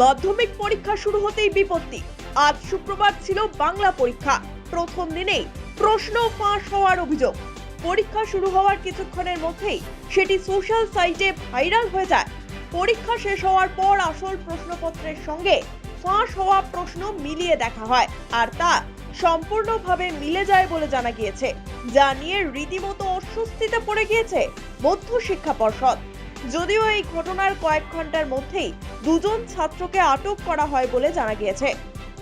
মাধ্যমিক পরীক্ষা শুরু হতেই বিপত্তি। আজ শুক্রবার ছিল বাংলা পরীক্ষা। প্রথম দিনেই প্রশ্ন ফাঁস হওয়ার অভিযোগ। পরীক্ষা শুরু হওয়ার কিছুক্ষণের মধ্যেই সেটি সোশ্যাল সাইটে ভাইরাল হয়ে যায়। পরীক্ষা শেষ হওয়ার পর আসল প্রশ্নপত্রের সঙ্গে ফাঁস হওয়া প্রশ্ন মিলিয়ে দেখা হয় আর তা সম্পূর্ণভাবে মিলে যায় বলে জানা গিয়েছে। যা নিয়ে রীতিমতো অস্বস্তিতে পড়ে গিয়েছে মধ্য শিক্ষা পর্ষদ। যদিও এই ঘটনার কয়েক ঘণ্টার মধ্যেই দুজন ছাত্রকে আটক করা হয় বলে জানা গিয়েছে।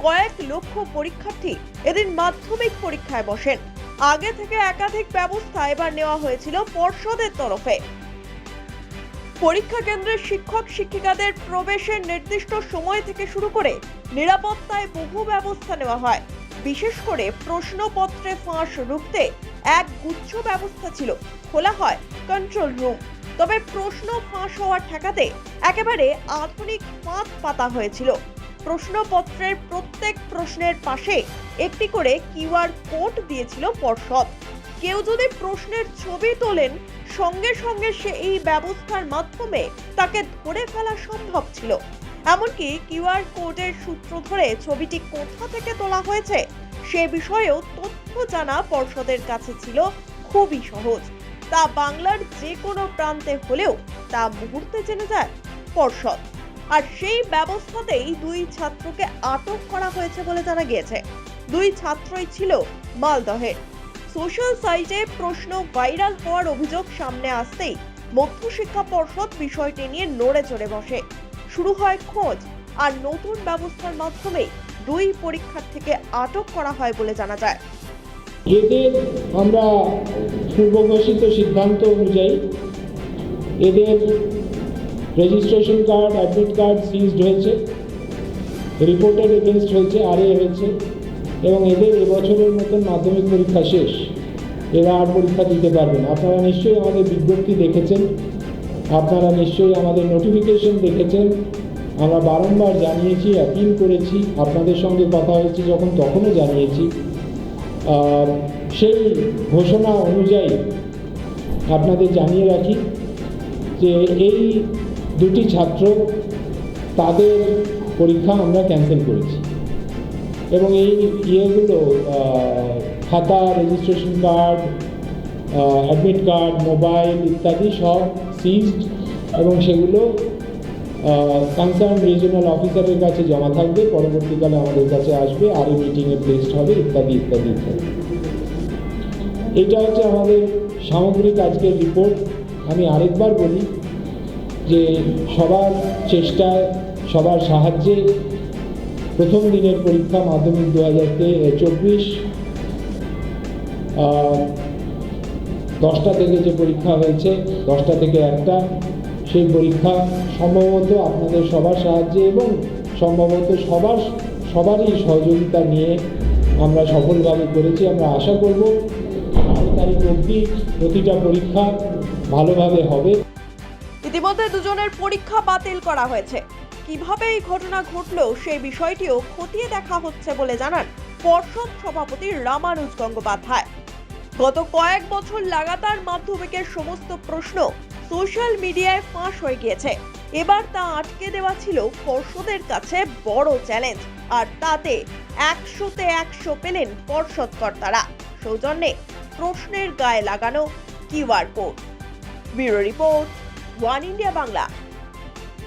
কয়েক লক্ষ পরীক্ষার্থী এদিন মাধ্যমিক পরীক্ষায় বসেন। আগে থেকে একাধিক ব্যবস্থা এবার নেওয়া হয়েছিল পর্ষদের তরফে। পরীক্ষা কেন্দ্রের শিক্ষক শিক্ষিকাদের প্রবেশের নির্দিষ্ট সময় থেকে শুরু করে নিরাপত্তায় বহু ব্যবস্থা নেওয়া হয়। বিশেষ করে প্রশ্নপত্রে ফাঁস রুখতে এক গুচ্ছ ব্যবস্থা ছিল। খোলা হয় কন্ট্রোল রুম তবে প্রশ্ন ফাঁস হওয়া ঠেকাতে একেবারে আধুনিক ফাঁদ পাতা হয়েছিল। প্রশ্নপত্রের প্রত্যেক প্রশ্নের পাশে একটি করে কিউআর কোড দিয়েছিল পর্ষদ। কেউ যদি প্রশ্নের ছবি তোলেন, সঙ্গে সঙ্গে সে এই ব্যবস্থার মাধ্যমে তাকে ধরে ফেলা সম্ভব ছিল। এমনকি কিউআর কোডের সূত্র ধরে ছবিটি কোথা থেকে তোলা হয়েছে, সে বিষয়েও তথ্য জানা পর্ষদের কাছে ছিল খুবই সহজ। তা বাংলার যে কোনো প্রান্তে হলেও তা মুহূর্তে জেনে যায় পর্ষদ। আর সেই ব্যবস্থাতেই দুই ছাত্রকে আটক করা হয়েছে বলে জানা গিয়েছে। দুই ছাত্রই ছিল মালদহের। সোশ্যাল সাইটে প্রশ্ন ভাইরাল হওয়ার অভিযোগ সামনে আসতেই মধ্যশিক্ষা পর্ষদ বিষয়টি নিয়ে নড়ে চড়ে বসে। শুরু হয় খোঁজ, আর নতুন ব্যবস্থার মাধ্যমে দুই পরীক্ষার্থীকে আটক করা হয় বলে জানা যায়। আমরা পূর্বঘোষিত সিদ্ধান্ত অনুযায়ী এদের registration card admit card seized হয়েছে রিপোর্টেড এগেনস্ট হয়েছে আরএ হয়েছে, এবং এদের এবছরের মতন মাধ্যমিক পরীক্ষা শেষ। এরা আর পরীক্ষা দিতে পারবেন আপনারা নিশ্চয়ই আমাদের বিজ্ঞপ্তি দেখেছেন। আপনারা নিশ্চয়ই আমাদের নোটিফিকেশন দেখেছেন। আমরা বারংবার জানিয়েছি অ্যাপিল করেছি। আপনাদের সঙ্গে কথা হয়েছে যখন তখনও জানিয়েছি। আর সেই ঘোষণা অনুযায়ী আপনাদের জানিয়ে রাখি যে এই দুটি ছাত্র তাদের পরীক্ষা আমরা ক্যান্সেল করেছি। এবং এই ইয়েগুলো খাতা registration card admit card mobile ইত্যাদি সব সিজড এবং সেগুলো কনসার্ন রিজিওনাল অফিসারের কাছে জমা থাকবে, পরবর্তীকালে আমাদের কাছে আসবে, আরও মিটিংয়ে প্লেসড হবে, ইত্যাদি ইত্যাদি ইত্যাদি। এটা হচ্ছে আমাদের সামগ্রিক আজকের রিপোর্ট আমি আরেকবার বলি যে সবার চেষ্টায়, সবার সাহায্যে প্রথম দিনের পরীক্ষা মাধ্যমিক দু হাজার চব্বিশ দশটা থেকে যে পরীক্ষা হয়েছে, দশটা থেকে একটা সেই পরীক্ষা সম্ভবত আপনাদের সবার সাহায্যে এবং সম্ভবত সবার, সবারই সহযোগিতা নিয়ে আমরা সফলভাবে করেছি। আমরা আশা করব তারিখ অবধি প্রতিটা পরীক্ষা ভালোভাবে হবে। ইতিমধ্যে দুজনের পরীক্ষা বাতিল করা হয়েছে। কীভাবে এই ঘটনা ঘটলো সেই বিষয়টিও খতিয়ে দেখা হচ্ছে বলে জানান পর্ষদ সভাপতি রামানুজ গঙ্গোপাধ্যায়। গত কয়েক বছর লাগাতার মাধ্যমিকের সমস্ত প্রশ্ন সোশ্যাল মিডিয়ায় ফাঁস হয়ে গিয়েছে। এবার তা আটকে দেওয়া ছিল পর্ষদের কাছে বড় চ্যালেঞ্জ, আর তাতে একশোতে একশো পেলেন পর্ষদ কর্তারা সৌজন্যে প্রশ্নের গায়ে লাগানো QR code. Bureau report, one India Bangla.